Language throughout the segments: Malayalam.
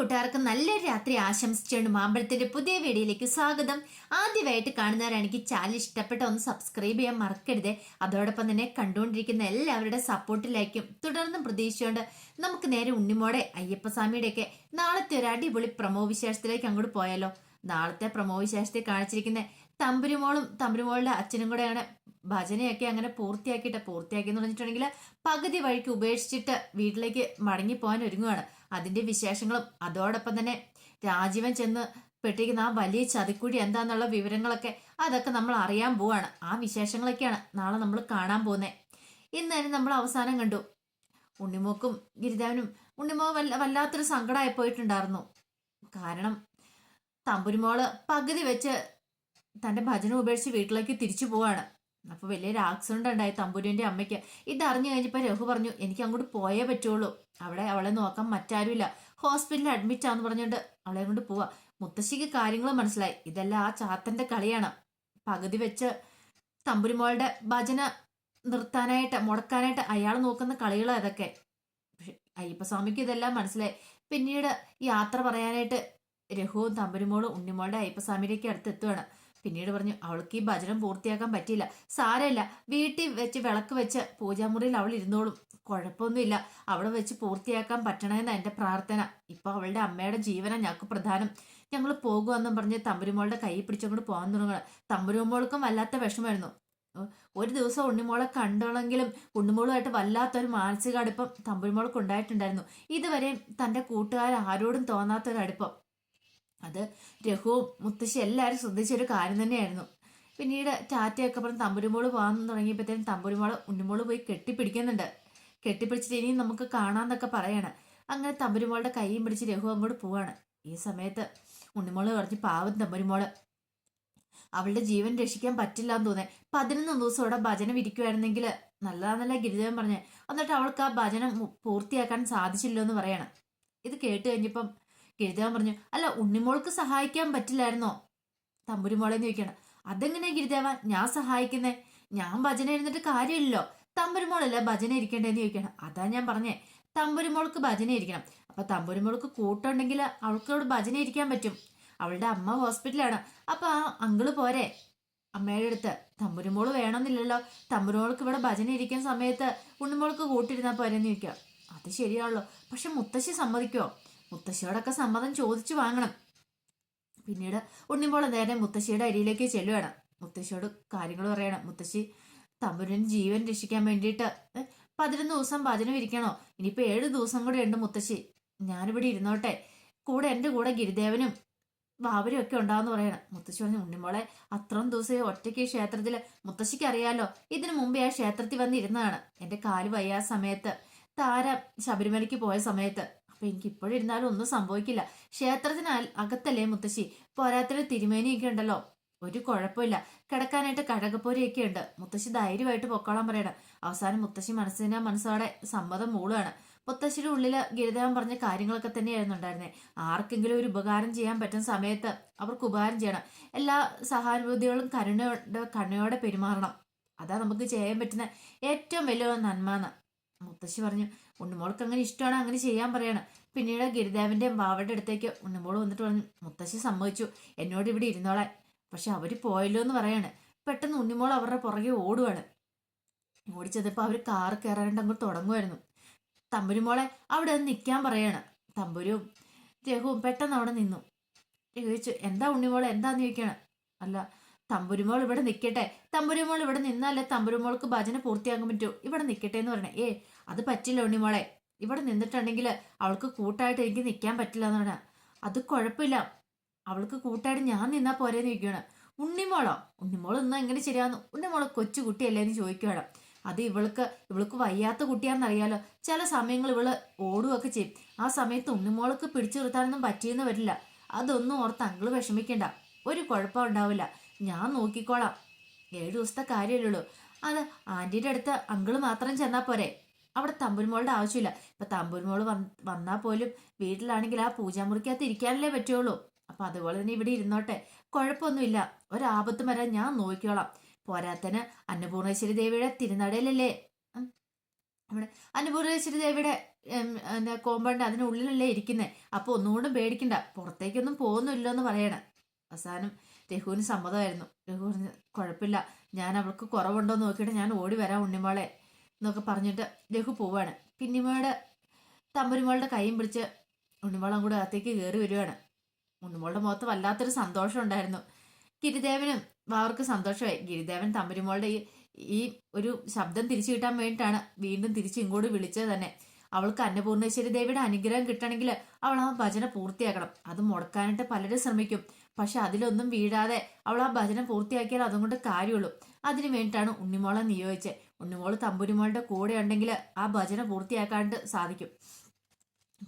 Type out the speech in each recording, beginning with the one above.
കൂട്ടുകാർക്ക് നല്ലൊരു രാത്രി ആശംസിച്ചുകൊണ്ട് മാമ്പഴത്തിന്റെ പുതിയ വീഡിയോയിലേക്ക് സ്വാഗതം. ആദ്യമായിട്ട് കാണുന്നവരാണെങ്കിൽ ചാനൽ ഇഷ്ടപ്പെട്ട ഒന്ന് സബ്സ്ക്രൈബ് ചെയ്യാൻ മറക്കരുത്. അതോടൊപ്പം തന്നെ കണ്ടുകൊണ്ടിരിക്കുന്ന എല്ലാവരുടെ സപ്പോർട്ടിലായിരിക്കും തുടർന്നും പ്രതീക്ഷിച്ചുകൊണ്ട് നമുക്ക് നേരെ ഉണ്ണിമോടെ അയ്യപ്പസ്വാമിയുടെയൊക്കെ നാളത്തെ ഒരു അടിപൊളി പ്രമോ വിശേഷത്തിലേക്ക് അങ്ങോട്ട് പോയാലോ. നാളത്തെ പ്രമോ വിശേഷത്തിൽ കാണിച്ചിരിക്കുന്ന തമ്പുരുമോളും തമ്പുരുമോളുടെ അച്ഛനും കൂടെയാണ് ഭജനയൊക്കെ അങ്ങനെ പൂർത്തിയാക്കിയിട്ട് പൂർത്തിയാക്കി എന്ന് പറഞ്ഞിട്ടുണ്ടെങ്കിൽ പകുതി വഴിക്ക് ഉപേക്ഷിച്ചിട്ട് വീട്ടിലേക്ക് മടങ്ങി പോകാൻ ഒരുങ്ങുകയാണ് അതിന്റെ വിശേഷങ്ങളും അതോടൊപ്പം തന്നെ രാജീവൻ ചെന്ന് പെട്ടിരിക്കുന്ന ആ വലിയ ചതിക്കുഴി എന്താന്നുള്ള വിവരങ്ങളൊക്കെ അതൊക്കെ നമ്മൾ അറിയാൻ പോവാണ്. ആ വിശേഷങ്ങളൊക്കെയാണ് നാളെ നമ്മൾ കാണാൻ പോകുന്നത് ഇന്ന് തന്നെ നമ്മൾ അവസാനം കണ്ടു. ഉണ്ണിമോക്കും ഗിരിദേവനും ഉണ്ണിമോ വല്ല വല്ലാത്തൊരു സങ്കടമായി പോയിട്ടുണ്ടായിരുന്നു. കാരണം തമ്പുരുമോൾ പകുതി വെച്ച് തന്റെ ഭജന ഉപേക്ഷിച്ച് വീട്ടിലേക്ക് തിരിച്ചു പോവാണ്. അപ്പൊ വലിയൊരു ആക്സിഡന്റ് ഉണ്ടായി തമ്പുരുവിന്റെ അമ്മയ്ക്ക്. ഇത് അറിഞ്ഞു കഴിഞ്ഞപ്പോ രഘു പറഞ്ഞു എനിക്ക് അങ്ങോട്ട് പോയേ പറ്റുള്ളൂ. അവിടെ അവളെ നോക്കാൻ മറ്റാരുമില്ല. ഹോസ്പിറ്റലിൽ അഡ്മിറ്റ് ആന്ന് പറഞ്ഞുകൊണ്ട് അവളെ കൊണ്ട് പോവാ. മുത്തശ്ശിക്ക് കാര്യങ്ങൾ മനസ്സിലായി. ഇതെല്ലാം ആ ചാത്തന്റെ കളിയാണ്. പകുതി വെച്ച് തമ്പുരുമോളുടെ ഭജന നിർത്താനായിട്ട് മുടക്കാനായിട്ട് അയാൾ നോക്കുന്ന കളികൾ അതൊക്കെ അയ്യപ്പസ്വാമിക്ക് ഇതെല്ലാം മനസ്സിലായി. പിന്നീട് യാത്ര പറയാനായിട്ട് രഘുവും തമ്പുരുമോളും ഉണ്ണിമോളുടെ അയ്യപ്പസ്വാമിയിലേക്ക് അടുത്ത് എത്തുവാണ് പിന്നീട് പറഞ്ഞു അവൾക്ക് ഈ ഭജനം പൂർത്തിയാക്കാൻ പറ്റിയില്ല. സാരമില്ല. വീട്ടിൽ വെച്ച് വിളക്ക് വെച്ച് പൂജാമുറിയിൽ അവൾ ഇരുന്നോളും. കുഴപ്പമൊന്നുമില്ല. അവിടെ വെച്ച് പൂർത്തിയാക്കാൻ പറ്റണമെന്ന എന്റെ പ്രാർത്ഥന. ഇപ്പൊ അവളുടെ അമ്മയുടെ ജീവനാണ് ഞങ്ങൾക്ക് പ്രധാനം. ഞങ്ങൾ പോകുമെന്നും പറഞ്ഞ് തമ്പുരുമോളുടെ കൈ പിടിച്ചങ്ങോട്ട് പോകാൻ തുടങ്ങണം തമ്പുരുമോൾക്കും വല്ലാത്ത വിഷമായിരുന്നു ഒരു ദിവസം ഉണ്ണിമോളെ കണ്ടോളെങ്കിലും ഉണ്ണിമോളുമായിട്ട് വല്ലാത്തൊരു മാനസിക അടുപ്പം തമ്പുരുമോൾക്ക് ഉണ്ടായിട്ടുണ്ടായിരുന്നു. ഇതുവരെ തന്റെ കൂട്ടുകാർ ആരോടും തോന്നാത്തൊരു അടുപ്പം അത് രഘുവും മുത്തശ്ശി എല്ലാവരും ശ്രദ്ധിച്ചൊരു കാര്യം തന്നെയായിരുന്നു. പിന്നീട് ടാറ്റയൊക്കെ പറഞ്ഞ് തമ്പുരുമോൾ പോകാൻ തുടങ്ങിയപ്പോഴത്തേനും തമ്പുരുമോൾ ഉണ്ണിമോൾ പോയി കെട്ടിപ്പിടിക്കുന്നുണ്ട്. കെട്ടിപ്പിടിച്ചിട്ട് ഇനിയും നമുക്ക് കാണാമെന്നൊക്കെ പറയാണ്. അങ്ങനെ തമ്പുരുമോളുടെ കൈയും പിടിച്ച് രഘു അങ്ങോട്ട് പോവാണ്. ഈ സമയത്ത് ഉണ്ണിമോൾ പറഞ്ഞ് പാവം തമ്പുരുമോൾ. അവളുടെ ജീവൻ രക്ഷിക്കാൻ പറ്റില്ല എന്ന് തോന്നേ. പതിനൊന്ന് ദിവസം അവിടെ ഭജനം ഇരിക്കുമായിരുന്നെങ്കിൽ നല്ലതാന്നല്ല ഗിരിദേവൻ പറഞ്ഞേ. എന്നിട്ട് അവൾക്ക് ആ ഭജനം പൂർത്തിയാക്കാൻ സാധിച്ചില്ലോ എന്ന് പറയണം. ഇത് കേട്ട് കഴിഞ്ഞപ്പം ഗിരിദേവൻ പറഞ്ഞു. അല്ല ഉണ്ണിമോൾക്ക് സഹായിക്കാൻ പറ്റില്ലായിരുന്നോ? തമ്പുരുമോളെന്ന് ചോദിക്കണം അതെങ്ങനെയാ ഗിരിദേവ? ഞാൻ സഹായിക്കുന്നേ. ഞാൻ ഭജന ഇരുന്നിട്ട് കാര്യമില്ലല്ലോ. തമ്പുരുമോളല്ല ഭജന ഇരിക്കേണ്ടതെന്ന് ചോദിക്കണം അതാ ഞാൻ പറഞ്ഞേ. തമ്പുരുമോൾക്ക് ഭജന ഇരിക്കണം. അപ്പൊ തമ്പുരുമോൾക്ക് കൂട്ടുണ്ടെങ്കിൽ അവൾക്കോട് ഭജന ഇരിക്കാൻ പറ്റും. അവളുടെ അമ്മ ഹോസ്പിറ്റലാണ്. അപ്പൊ ആ അങ്കിൾ പോരെ. അമ്മയുടെ അടുത്ത്. തമ്പുരുമോൾ വേണമെന്നില്ലല്ലോ. തമ്പുരുമോൾക്ക് ഇവിടെ ഭജന ഇരിക്കുന്ന സമയത്ത് ഉണ്ണിമോൾക്ക് കൂട്ടിരുന്നാ പോരെന്ന് ചോദിക്കാം അത് ശരിയാണല്ലോ. പക്ഷെ മുത്തശ്ശി സമ്മതിക്കോ മുത്തശ്ശിയോടൊക്കെ സമ്മതം ചോദിച്ചു വാങ്ങണം. പിന്നീട് ഉണ്ണിമ്പോൾ നേരെ മുത്തശ്ശിയുടെ അരിയിലേക്ക് ചെല്ലുകയാണ്. മുത്തശ്ശിയോട് കാര്യങ്ങൾ പറയണം. മുത്തശ്ശി തമ്പുരൻ ജീവൻ രക്ഷിക്കാൻ വേണ്ടിയിട്ട് പതിനൊന്ന് ദിവസം ഭജനം ഇരിക്കണോ? ഇനിയിപ്പോൾ ഏഴ് ദിവസം കൂടെ ഉണ്ട് മുത്തശ്ശി. ഞാനിവിടെ ഇരുന്നോട്ടെ. കൂടെ എന്റെ കൂടെ ഗിരിദേവനും ബാബരും ഒക്കെ ഉണ്ടാവെന്ന് പറയണം. മുത്തശ്ശി പറഞ്ഞു ഉണ്ണിമോളെ അത്രയും ദിവസം ഒറ്റയ്ക്ക് ക്ഷേത്രത്തിൽ മുത്തശ്ശിക്ക് അറിയാലോ ഇതിനു മുമ്പേ ആ ക്ഷേത്രത്തിൽ വന്നിരുന്നതാണ്. എന്റെ കാൽ വയ്യാ സമയത്ത് താര ശബരിമലയ്ക്ക് പോയ സമയത്ത്. അപ്പൊ എനിക്ക് ഇപ്പോഴിരുന്നാലും ഒന്നും സംഭവിക്കില്ല. ക്ഷേത്രത്തിന് അകത്തല്ലേ മുത്തശ്ശി? പോരാത്തൊരു തിരുമേനിയൊക്കെ ഉണ്ടല്ലോ. ഒരു കുഴപ്പമില്ല. കിടക്കാനായിട്ട് കടകപ്പൊരിയൊക്കെ ഉണ്ട്. മുത്തശ്ശി ധൈര്യമായിട്ട് പൊക്കോളാൻ പറയണം. അവസാനം മുത്തശ്ശി മനസ്സിനാ മനസ്സോടെ സമ്മതം മൂളുകയാണ് മുത്തശ്ശിയുടെ ഉള്ളിൽ ഗിരിദേവൻ പറഞ്ഞ കാര്യങ്ങളൊക്കെ തന്നെയായിരുന്നു ഉണ്ടായിരുന്നത് ആർക്കെങ്കിലും ഒരു ഉപകാരം ചെയ്യാൻ പറ്റുന്ന സമയത്ത് അവർക്ക് ഉപകാരം ചെയ്യണം. എല്ലാ സഹാനുഭൂതികളും കരുണയോടെ കരുണയോടെ പെരുമാറണം. അതാ നമുക്ക് ചെയ്യാൻ പറ്റുന്ന ഏറ്റവും വലിയ നന്മ മുത്തശ്ശി പറഞ്ഞു ഉണ്ണുമോൾക്ക് അങ്ങനെ ഇഷ്ടമാണ് അങ്ങനെ ചെയ്യാൻ പറയണം. പിന്നീട് ഗിരിദേവന്റെ ബാവയുടെ അടുത്തേക്ക് ഉണ്ണുമോൾ വന്നിട്ട് പറഞ്ഞു മുത്തശ്ശി സമ്മതിച്ചു എന്നോട് ഇവിടെ ഇരുന്നോളെ പക്ഷെ അവർ പോയല്ലോ എന്ന് പറയാണ്. പെട്ടെന്ന് ഉണ്ണിമോൾ അവരുടെ പുറകെ ഓടുവാണ്. ഓടിച്ചതപ്പോ അവർ കാർ കയറാനായിട്ട് അങ്ങോട്ട് തുടങ്ങുമായിരുന്നു തമ്പുരുമോളെ അവിടെ നിൽക്കാൻ പറയാണ്. തമ്പുരും രഘുവും പെട്ടെന്ന് അവിടെ നിന്നു. ചോദിച്ചു എന്താ ഉണ്ണിമോളെ എന്താന്ന് ചോദിക്കണം? അല്ല തമ്പുരുമോൾ ഇവിടെ നിൽക്കട്ടെ തമ്പുരുമോൾ ഇവിടെ നിന്നാലേ തമ്പുരുമോൾക്ക് ഭജന പൂർത്തിയാക്കാൻ പറ്റൂ. ഇവിടെ നിൽക്കട്ടെ എന്ന് പറയണേ. ഏ അത് പറ്റില്ല ഉണ്ണിമോളെ ഇവിടെ നിന്നിട്ടുണ്ടെങ്കിൽ അവൾക്ക് കൂട്ടായിട്ട് എനിക്ക് നിൽക്കാൻ പറ്റില്ല എന്ന് പറഞ്ഞാൽ അത് കുഴപ്പമില്ല. അവൾക്ക് കൂട്ടായിട്ട് ഞാൻ നിന്നാ പോരേന്ന് ചോദിക്കുകയാണ് ഉണ്ണിമോളോ ഉണ്ണിമോൾ നിന്നാ എങ്ങനെ ശരിയാന്ന് ഉണ്ണിമോളെ കൊച്ചു കുട്ടിയല്ലേ എന്ന് ചോദിക്കുകയാണ് അത് ഇവൾക്ക് ഇവൾക്ക് വയ്യാത്ത കുട്ടിയാണെന്നറിയാലോ ചില സമയങ്ങൾ ഇവൾ ഓടുകയൊക്കെ ചെയ്യും. ആ സമയത്ത് ഉണ്ണിമോൾക്ക് പിടിച്ചു നിർത്താനൊന്നും പറ്റിയെന്ന് വരില്ല. അതൊന്നും ഓർത്ത് അങ്കിൾ വിഷമിക്കണ്ട. ഒരു കുഴപ്പം ഉണ്ടാവില്ല. ഞാൻ നോക്കിക്കോളാം. ഏഴു ദിവസത്തെ കാര്യമല്ലുള്ളൂ അത് ആന്റിയുടെ അടുത്ത് അങ്കിൾ മാത്രം ചെന്നാ പോരെ. അവിടെ തമ്പുരുമോളുടെ ആവശ്യമില്ല. ഇപ്പൊ തമ്പുരുമോൾ വന്നാൽ പോലും വീട്ടിലാണെങ്കിൽ ആ പൂജാമുറിക്കകത്ത് ഇരിക്കാനല്ലേ പറ്റുള്ളൂ. അപ്പൊ അതുപോലെ തന്നെ ഇവിടെ ഇരുന്നോട്ടെ. കുഴപ്പമൊന്നുമില്ല. ഒരാപത്തും വരാൻ ഞാൻ നോക്കിക്കോളാം. പോരാത്തന് അന്നപൂർണേശ്വരി ദേവിയുടെ തിരുനടയിലല്ലേ? അവിടെ അന്നപൂർണേശ്വരി ദേവിയുടെ എന്താ കോമ്പൗണ്ട് അതിനുള്ളിലല്ലേ ഇരിക്കുന്നത് അപ്പോൾ ഒന്നുകൊണ്ടും പേടിക്കണ്ട. പുറത്തേക്കൊന്നും പോകുന്നില്ലെന്ന് പറയണം. അവസാനം രഘുവിന് സമ്മതമായിരുന്നു. രഘു കുഴപ്പമില്ല. ഞാൻ അവൾക്ക് കുറവുണ്ടോ നോക്കിയിട്ട് ഞാൻ ഓടി വരാം ഉണ്ണിമോളെ എന്നൊക്കെ പറഞ്ഞിട്ട് രഘു പോവാണ്. പിന്നിമോളുടെ തമ്പുരിമോളുടെ കൈയും പിടിച്ച് ഉണ്ണിമോളം കൂടെ അകത്തേക്ക് കയറി വരുവാണ് ഉണ്ണിമോളുടെ മുഖത്ത് വല്ലാത്തൊരു സന്തോഷം ഉണ്ടായിരുന്നു. ഗിരിദേവനും അവർക്ക് സന്തോഷമായി. ഗിരിദേവൻ തമ്പുരിമോളുടെ ഈ ഈ ഒരു ശബ്ദം തിരിച്ചു കിട്ടാൻ വേണ്ടിയിട്ടാണ് വീണ്ടും തിരിച്ച് ഇങ്ങോട്ട് വിളിച്ചത് തന്നെ. അവൾക്ക് അന്നപൂർണേശ്വരി ദേവിയുടെ അനുഗ്രഹം കിട്ടണമെങ്കിൽ അവൾ ആ ഭജന പൂർത്തിയാക്കണം. അത് മുടക്കാനായിട്ട് പലരും ശ്രമിക്കും. പക്ഷെ അതിലൊന്നും വീഴാതെ അവൾ ആ ഭജനം പൂർത്തിയാക്കിയാൽ അതും കൊണ്ട് കാര്യമുള്ളൂ. അതിനു വേണ്ടിയിട്ടാണ് ഉണ്ണിമോളെ നിയോഗിച്ചത്. ഉണ്ണിമോൾ തമ്പുരുമോളുടെ കൂടെ ഉണ്ടെങ്കിൽ ആ ഭജന പൂർത്തിയാക്കാണ്ട് സാധിക്കും.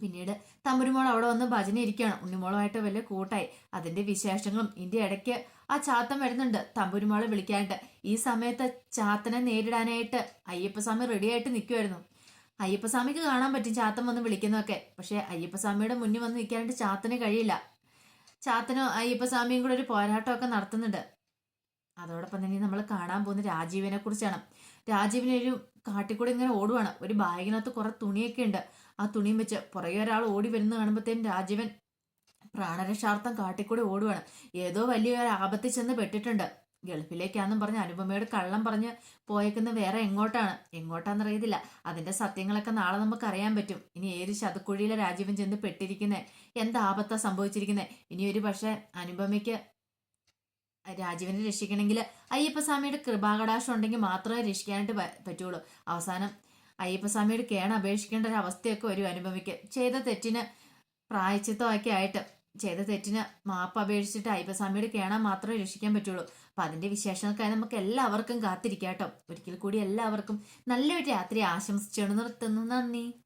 പിന്നീട് തമ്പുരുമോൾ അവിടെ വന്ന് ഭജന ഇരിക്കുകയാണ്. ഉണ്ണിമോളുമായിട്ട് വലിയ കൂട്ടായി. അതിന്റെ വിശേഷങ്ങളും ഇതിന്റെ ഇടയ്ക്ക് ആ ചാത്തൻ വരുന്നുണ്ട്. തമ്പുരുമോളെ വിളിക്കാനായിട്ട് ഈ സമയത്ത് ചാത്തനെ നേരിടാനായിട്ട് അയ്യപ്പസ്വാമി റെഡിയായിട്ട് നിൽക്കുമായിരുന്നു അയ്യപ്പസ്വാമിക്ക് കാണാൻ പറ്റും ചാത്തൻ വന്ന് വിളിക്കുന്നതൊക്കെ. പക്ഷെ അയ്യപ്പസ്വാമിയുടെ മുന്നിൽ വന്ന് നിൽക്കാനായിട്ട് ചാത്തന് കഴിയില്ല. ചാത്തനും അയ്യപ്പസ്വാമിയും കൂടെ ഒരു പോരാട്ടമൊക്കെ നടത്തുന്നുണ്ട്. അതോടൊപ്പം തന്നെ നമ്മൾ കാണാൻ പോകുന്ന രാജീവിനെ കുറിച്ചാണ്. രാജീവിനൊരു കാട്ടിക്കൂടെ ഇങ്ങനെ ഓടുവാണ്. ഒരു ബാഗിനകത്ത് കുറെ തുണിയൊക്കെ ഉണ്ട്. ആ തുണിയും വെച്ച് പുറകെ ഒരാൾ ഓടി വരുന്ന കാണുമ്പോഴത്തേനും രാജീവൻ പ്രാണരക്ഷാർത്ഥം കാട്ടിക്കൂടെ ഓടുവാണ്. ഏതോ വലിയ ഒരു ആപത്തിൽ ചെന്ന് പെട്ടിട്ടുണ്ട്. ഗൾഫിലേക്കാന്നും പറഞ്ഞ് അനുപമയോട് കള്ളം പറഞ്ഞ് പോയേക്കുന്ന വേറെ എങ്ങോട്ടാണ്? എങ്ങോട്ടാണെന്നറിയത്തില്ല അതിന്റെ സത്യങ്ങളൊക്കെ നാളെ നമുക്ക് അറിയാൻ പറ്റും. ഇനി ഏത് ശതക്കുഴിയിലെ രാജീവൻ ചെന്ന് പെട്ടിരിക്കുന്നത് എന്ത് ആപത്താ സംഭവിച്ചിരിക്കുന്നത് ഇനി ഒരു പക്ഷെ അനുപമയ്ക്ക് രാജീവനെ രക്ഷിക്കണമെങ്കിൽ അയ്യപ്പസ്വാമിയുടെ കൃപാകടാശം ഉണ്ടെങ്കിൽ മാത്രമേ രക്ഷിക്കാനായിട്ട് പറ്റുള്ളൂ. അവസാനം അയ്യപ്പസ്വാമിയുടെ കേണ അപേക്ഷിക്കേണ്ട ഒരു അവസ്ഥയൊക്കെ വരും അനുപമയ്ക്ക്. ചെയ്ത തെറ്റിന് പ്രായച്ചിത്തമൊക്കെ ആയിട്ട് ചെയ്ത തെറ്റിന് മാപ്പ് അപേക്ഷിച്ചിട്ട് അയ്യപ്പസ്വാമിയുടെ കേണ മാത്രമേ രക്ഷിക്കാൻ പറ്റുള്ളൂ. അപ്പൊ അതിന്റെ വിശേഷങ്ങൾക്കായി നമുക്ക് എല്ലാവർക്കും കാത്തിരിക്കാം കേട്ടോ. ഒരിക്കൽ കൂടി എല്ലാവർക്കും നല്ലൊരു രാത്രി ആശംസിച്ചു നിർത്തുന്നു. നന്ദി.